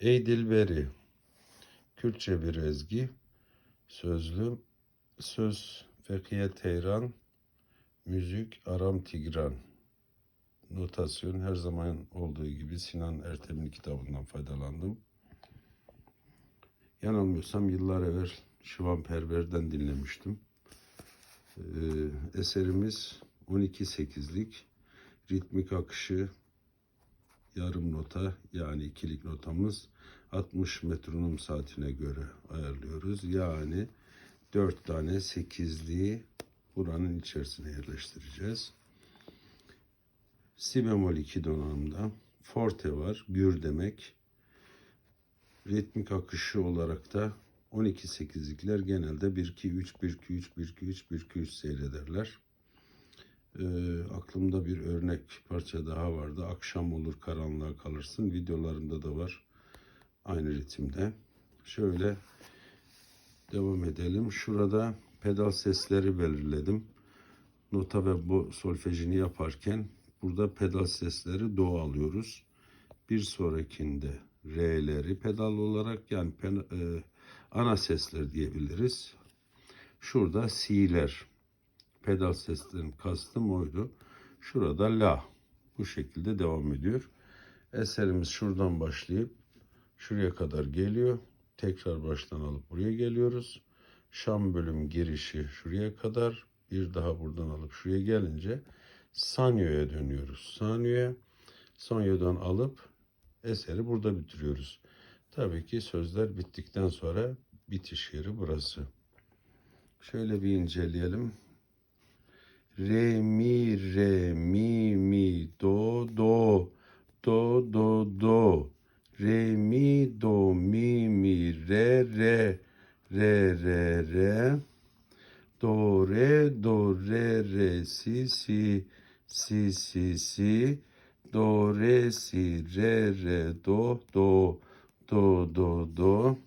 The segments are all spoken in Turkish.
Ey Dilberi, Kürtçe bir ezgi, sözlü, söz Fekiye Teyran, müzik Aram Tigran. Notasyon her zaman olduğu gibi Sinan Ertem'in kitabından faydalandım. Yanılmıyorsam yıllar evvel Şivan Perver'den dinlemiştim. Ee, eserimiz 12-8'lik ritmik akışı yarım nota yani ikilik notamız 60 metronom saatine göre ayarlıyoruz. Yani 4 tane 8'liği buranın içerisine yerleştireceğiz. Si bemol 2 donanımda forte var, gür demek. Ritmik akışı olarak da 12-8'likler genelde 1-2-3, 1-2-3, 1-2-3, 1-2-3 seyrederler. Ee, aklımda bir örnek parça daha vardı. Akşam olur karanlığa kalırsın. Videolarında da var. Aynı ritimde. Şöyle devam edelim. Şurada pedal sesleri belirledim. Nota ve bu solfejini yaparken burada pedal sesleri do alıyoruz. Bir sonrakinde R'leri pedal olarak yani pen- e, ana sesler diyebiliriz. Şurada C'ler pedal seslerin kastım oydu. Şurada la. Bu şekilde devam ediyor. Eserimiz şuradan başlayıp şuraya kadar geliyor. Tekrar baştan alıp buraya geliyoruz. Şam bölüm girişi şuraya kadar. Bir daha buradan alıp şuraya gelince Sanyo'ya dönüyoruz. Sanyo'ya Sanyo'dan alıp eseri burada bitiriyoruz. Tabii ki sözler bittikten sonra bitiş yeri burası. Şöyle bir inceleyelim. Re mi re mi mi do do do do do. Re mi do mi mi re re re re re. Do re do re re si si si si si. Do re si re re do do do do do.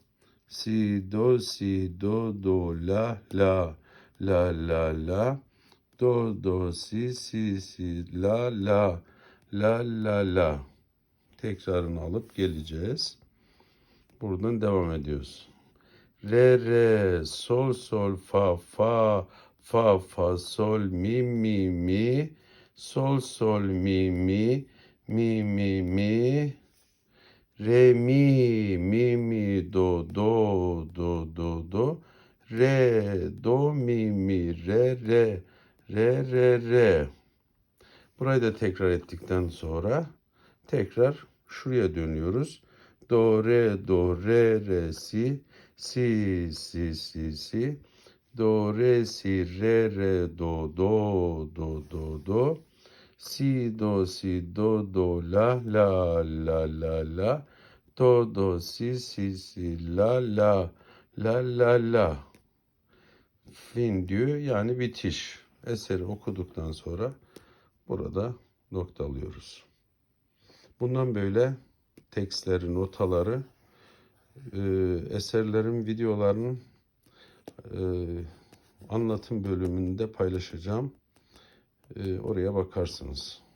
Si do si do do la la la la la do do si si si. La la. La la la. Tekrarını alıp geleceğiz. Buradan devam ediyoruz. Re re. Sol sol fa fa. Fa fa sol mi mi mi. Sol sol mi mi. Mi mi mi. Re mi mi mi. Do do do do do. Re do mi mi. Re re re re re. Burayı da tekrar ettikten sonra tekrar şuraya dönüyoruz. Do re do re re si si si si si. Do re si re re do do do do do. Si do si do do la la la la la. Do do si si si la la la la la. Fin diyor yani bitiş eseri okuduktan sonra burada noktalıyoruz. Bundan böyle tekstleri, notaları e, eserlerin videolarının e, anlatım bölümünde paylaşacağım. E, oraya bakarsınız.